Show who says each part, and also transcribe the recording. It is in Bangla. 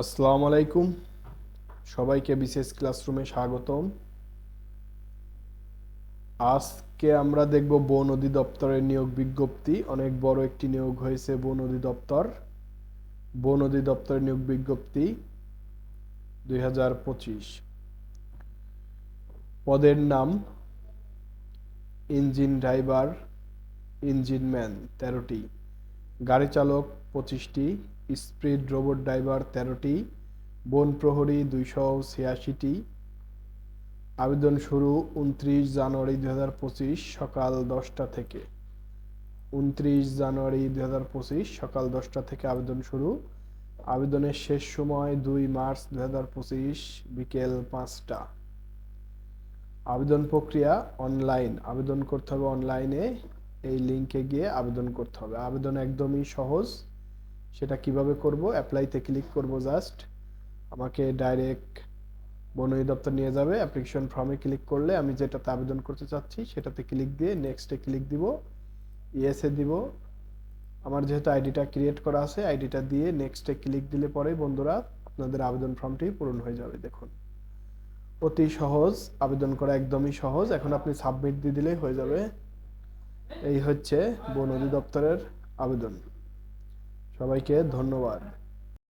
Speaker 1: আসসালামু আলাইকুম। সবাইকে বিশেষ ক্লাসরুমে স্বাগতম। আজকে আমরা দেখব বন অধিদপ্তরের নিয়োগ বিজ্ঞপ্তি। অনেক বড় একটি নিয়োগ হয়েছে বন অধিদপ্তর। বন অধিদপ্তরের নিয়োগ বিজ্ঞপ্তি দুই হাজার পঁচিশ। পদের নাম ইঞ্জিন ড্রাইভার ইঞ্জিন ম্যান তেরোটি। গাড়ি চালক পঁচিশটি। স্পিড রোবট ড্রাইভার তেরোটি, বন প্রহরী দুইশো ছিয়াশিটি। আবেদন শুরু উনত্রিশ জানুয়ারি দুই হাজার পঁচিশ সকাল দশটা থেকে। উনত্রিশ জানুয়ারি দুই হাজার পঁচিশ সকাল দশটা থেকে আবেদন শুরু। আবেদনের শেষ সময় দুই মার্চ দুই হাজার পঁচিশ বিকেল পাঁচটা। আবেদন প্রক্রিয়া অনলাইন। আবেদন করতে হবে অনলাইনে। এই লিংকে গিয়ে আবেদন করতে হবে। আবেদন একদমই সহজ। সেটা কীভাবে করব? অ্যাপ্লাইতে ক্লিক করব জাস্ট আমাকে ডাইরেক্ট বন অধিদপ্তর নিয়ে যাবে। অ্যাপ্লিকেশন ফর্মে ক্লিক করলে আমি যেটাতে আবেদন করতে চাচ্ছি, সেটাতে ক্লিক দিয়ে নেক্সটে ক্লিক দিব। ইয়েসে দিব। আমার যেহেতু আইডিটা ক্রিয়েট করা আছে আইডিটা দিয়ে নেক্সটে ক্লিক দিলে পরে বন্ধুরা আপনাদের আবেদন ফর্মটি পূরণ হয়ে যাবে, দেখুন। অতি সহজ, আবেদন করা একদমই সহজ। এখন আপনি সাবমিট দিয়ে দিলেই হয়ে যাবে। এই হচ্ছে বন অধিদপ্তরের আবেদন। সবাইকে ধন্যবাদ।